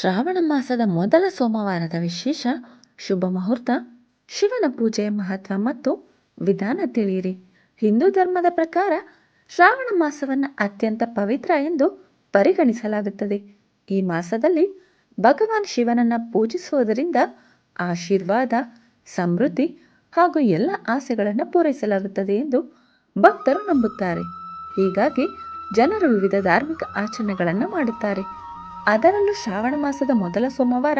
ಶ್ರಾವಣ ಮಾಸದ ಮೊದಲ ಸೋಮವಾರದ ವಿಶೇಷ ಶುಭ ಮುಹೂರ್ತ, ಶಿವನ ಪೂಜೆಯ ಮಹತ್ವ ಮತ್ತು ವಿಧಾನ ತಿಳಿಯಿರಿ. ಹಿಂದೂ ಧರ್ಮದ ಪ್ರಕಾರ ಶ್ರಾವಣ ಮಾಸವನ್ನು ಅತ್ಯಂತ ಪವಿತ್ರ ಎಂದು ಪರಿಗಣಿಸಲಾಗುತ್ತದೆ. ಈ ಮಾಸದಲ್ಲಿ ಭಗವಾನ್ ಶಿವನನ್ನ ಪೂಜಿಸುವುದರಿಂದ ಆಶೀರ್ವಾದ, ಸಮೃದ್ಧಿ ಹಾಗೂ ಎಲ್ಲ ಆಸೆಗಳನ್ನು ಪೂರೈಸಲಾಗುತ್ತದೆ ಎಂದು ಭಕ್ತರು ನಂಬುತ್ತಾರೆ. ಹೀಗಾಗಿ ಜನರು ವಿವಿಧ ಧಾರ್ಮಿಕ ಆಚರಣೆಗಳನ್ನು ಮಾಡುತ್ತಾರೆ. ಅದರಲ್ಲೂ ಶ್ರಾವಣ ಮಾಸದ ಮೊದಲ ಸೋಮವಾರ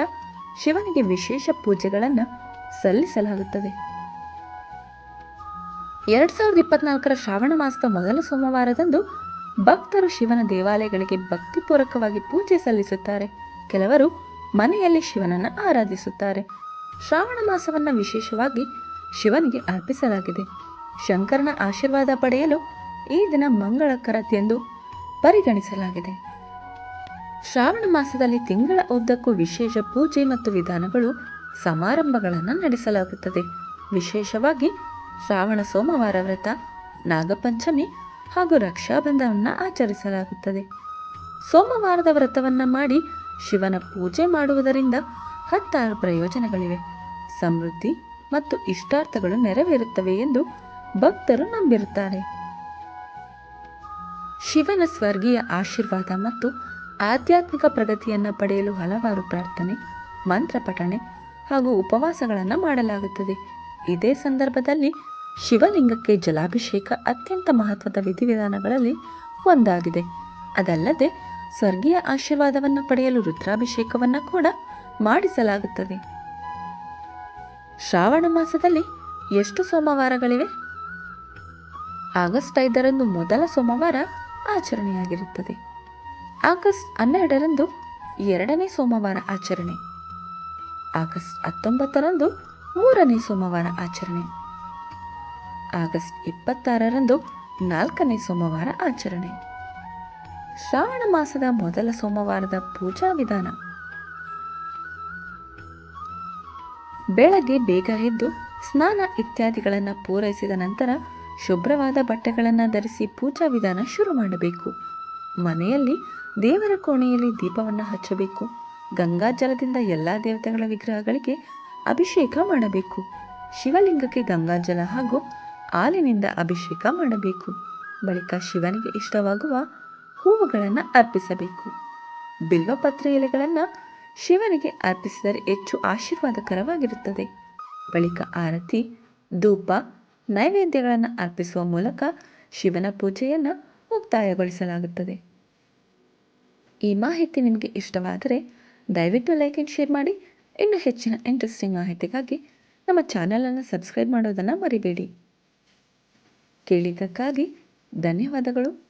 ಶಿವನಿಗೆ ವಿಶೇಷ ಪೂಜೆಗಳನ್ನು ಸಲ್ಲಿಸಲಾಗುತ್ತದೆ. ಎರಡು ಸಾವಿರದ ಇಪ್ಪತ್ನಾಲ್ಕರ ಶ್ರಾವಣ ಮಾಸದ ಮೊದಲ ಸೋಮವಾರದಂದು ಭಕ್ತರು ಶಿವನ ದೇವಾಲಯಗಳಿಗೆ ಭಕ್ತಿಪೂರ್ವಕವಾಗಿ ಪೂಜೆ ಸಲ್ಲಿಸುತ್ತಾರೆ. ಕೆಲವರು ಮನೆಯಲ್ಲಿ ಶಿವನನ್ನು ಆರಾಧಿಸುತ್ತಾರೆ. ಶ್ರಾವಣ ಮಾಸವನ್ನು ವಿಶೇಷವಾಗಿ ಶಿವನಿಗೆ ಅರ್ಪಿಸಲಾಗಿದೆ. ಶಂಕರನ ಆಶೀರ್ವಾದ ಪಡೆಯಲು ಈ ದಿನ ಮಂಗಳಕರತೆಂದು ಪರಿಗಣಿಸಲಾಗಿದೆ. ಶ್ರಾವಣ ಮಾಸದಲ್ಲಿ ತಿಂಗಳ ಉದ್ದಕ್ಕೂ ವಿಶೇಷ ಪೂಜೆ ಮತ್ತು ವಿಧಾನಗಳು ಸಮಾರಂಭಗಳನ್ನು ನಡೆಸಲಾಗುತ್ತದೆ. ವಿಶೇಷವಾಗಿ ಶ್ರಾವಣ ಸೋಮವಾರ ವ್ರತ, ನಾಗಪಂಚಮಿ ಹಾಗೂ ರಕ್ಷಾಬಂಧವನ್ನು ಆಚರಿಸಲಾಗುತ್ತದೆ. ಸೋಮವಾರದ ವ್ರತವನ್ನು ಮಾಡಿ ಶಿವನ ಪೂಜೆ ಮಾಡುವುದರಿಂದ ಹತ್ತಾರು ಪ್ರಯೋಜನಗಳಿವೆ. ಸಮೃದ್ಧಿ ಮತ್ತು ಇಷ್ಟಾರ್ಥಗಳು ನೆರವೇರುತ್ತವೆ ಎಂದು ಭಕ್ತರು ನಂಬಿರುತ್ತಾರೆ. ಶಿವನ ಸ್ವರ್ಗೀಯ ಆಶೀರ್ವಾದ ಮತ್ತು ಆಧ್ಯಾತ್ಮಿಕ ಪ್ರಗತಿಯನ್ನು ಪಡೆಯಲು ಹಲವಾರು ಪ್ರಾರ್ಥನೆ, ಮಂತ್ರ ಪಠಣೆ ಹಾಗೂ ಉಪವಾಸಗಳನ್ನು ಮಾಡಲಾಗುತ್ತದೆ. ಇದೇ ಸಂದರ್ಭದಲ್ಲಿ ಶಿವಲಿಂಗಕ್ಕೆ ಜಲಾಭಿಷೇಕ ಅತ್ಯಂತ ಮಹತ್ವದ ವಿಧಿವಿಧಾನಗಳಲ್ಲಿ ಒಂದಾಗಿದೆ. ಅದಲ್ಲದೆ ಸ್ವರ್ಗೀಯ ಆಶೀರ್ವಾದವನ್ನು ಪಡೆಯಲು ರುದ್ರಾಭಿಷೇಕವನ್ನು ಕೂಡ ಮಾಡಿಸಲಾಗುತ್ತದೆ. ಶ್ರಾವಣ ಮಾಸದಲ್ಲಿ ಎಷ್ಟು ಸೋಮವಾರಗಳಿವೆ? ಆಗಸ್ಟ್ ಐದರಂದು ಮೊದಲ ಸೋಮವಾರ ಆಚರಣೆಯಾಗಿರುತ್ತದೆ. ಆಗಸ್ಟ್ ಹನ್ನೆರಡರಂದು ಎರಡನೇ ಸೋಮವಾರ ಆಚರಣೆ. ಆಗಸ್ಟ್ ಹತ್ತೊಂಬತ್ತರಂದು ಮೂರನೇ ಸೋಮವಾರ ಆಚರಣೆ. ಆಗಸ್ಟ್ ಇಪ್ಪತ್ತಾರರಂದು ನಾಲ್ಕನೇ ಸೋಮವಾರ ಆಚರಣೆ. ಶ್ರಾವಣ ಮಾಸದ ಮೊದಲ ಸೋಮವಾರದ ಪೂಜಾ ವಿಧಾನ. ಬೆಳಗ್ಗೆ ಬೇಗ ಎದ್ದು ಸ್ನಾನ ಇತ್ಯಾದಿಗಳನ್ನು ಪೂರೈಸಿದ ನಂತರ ಶುಭ್ರವಾದ ಬಟ್ಟೆಗಳನ್ನು ಧರಿಸಿ ಪೂಜಾ ವಿಧಾನ ಶುರು ಮಾಡಬೇಕು. ಮನೆಯಲ್ಲಿ ದೇವರ ಕೋಣೆಯಲ್ಲಿ ದೀಪವನ್ನು ಹಚ್ಚಬೇಕು. ಗಂಗಾಜಲದಿಂದ ಎಲ್ಲ ದೇವತೆಗಳ ವಿಗ್ರಹಗಳಿಗೆ ಅಭಿಷೇಕ ಮಾಡಬೇಕು. ಶಿವಲಿಂಗಕ್ಕೆ ಗಂಗಾಜಲ ಹಾಗೂ ಹಾಲಿನಿಂದ ಅಭಿಷೇಕ ಮಾಡಬೇಕು. ಬಳಿಕ ಶಿವನಿಗೆ ಇಷ್ಟವಾಗುವ ಹೂವುಗಳನ್ನು ಅರ್ಪಿಸಬೇಕು. ಬಿಲ್ವಪತ್ರೆ ಎಲೆಗಳನ್ನು ಶಿವನಿಗೆ ಅರ್ಪಿಸಿದರೆ ಹೆಚ್ಚು ಆಶೀರ್ವಾದಕರವಾಗಿರುತ್ತದೆ. ಬಳಿಕ ಆರತಿ, ಧೂಪ, ನೈವೇದ್ಯಗಳನ್ನು ಅರ್ಪಿಸುವ ಮೂಲಕ ಶಿವನ ಪೂಜೆಯನ್ನು ಮುಕ್ತಾಯಗೊಳಿಸಲಾಗುತ್ತದೆ ಈ ಮಾಹಿತಿ ನಿಮಗೆ ಇಷ್ಟವಾದರೆ ದಯವಿಟ್ಟು ಲೈಕ್ ಆ್ಯಂಡ್ ಶೇರ್ ಮಾಡಿ. ಇನ್ನೂ ಹೆಚ್ಚಿನ ಇಂಟ್ರೆಸ್ಟಿಂಗ್ ಮಾಹಿತಿಗಾಗಿ ನಮ್ಮ ಚಾನಲನ್ನು ಸಬ್ಸ್ಕ್ರೈಬ್ ಮಾಡೋದನ್ನು ಮರಿಬೇಡಿ. ಕೇಳಿದ್ದಕ್ಕಾಗಿ ಧನ್ಯವಾದಗಳು.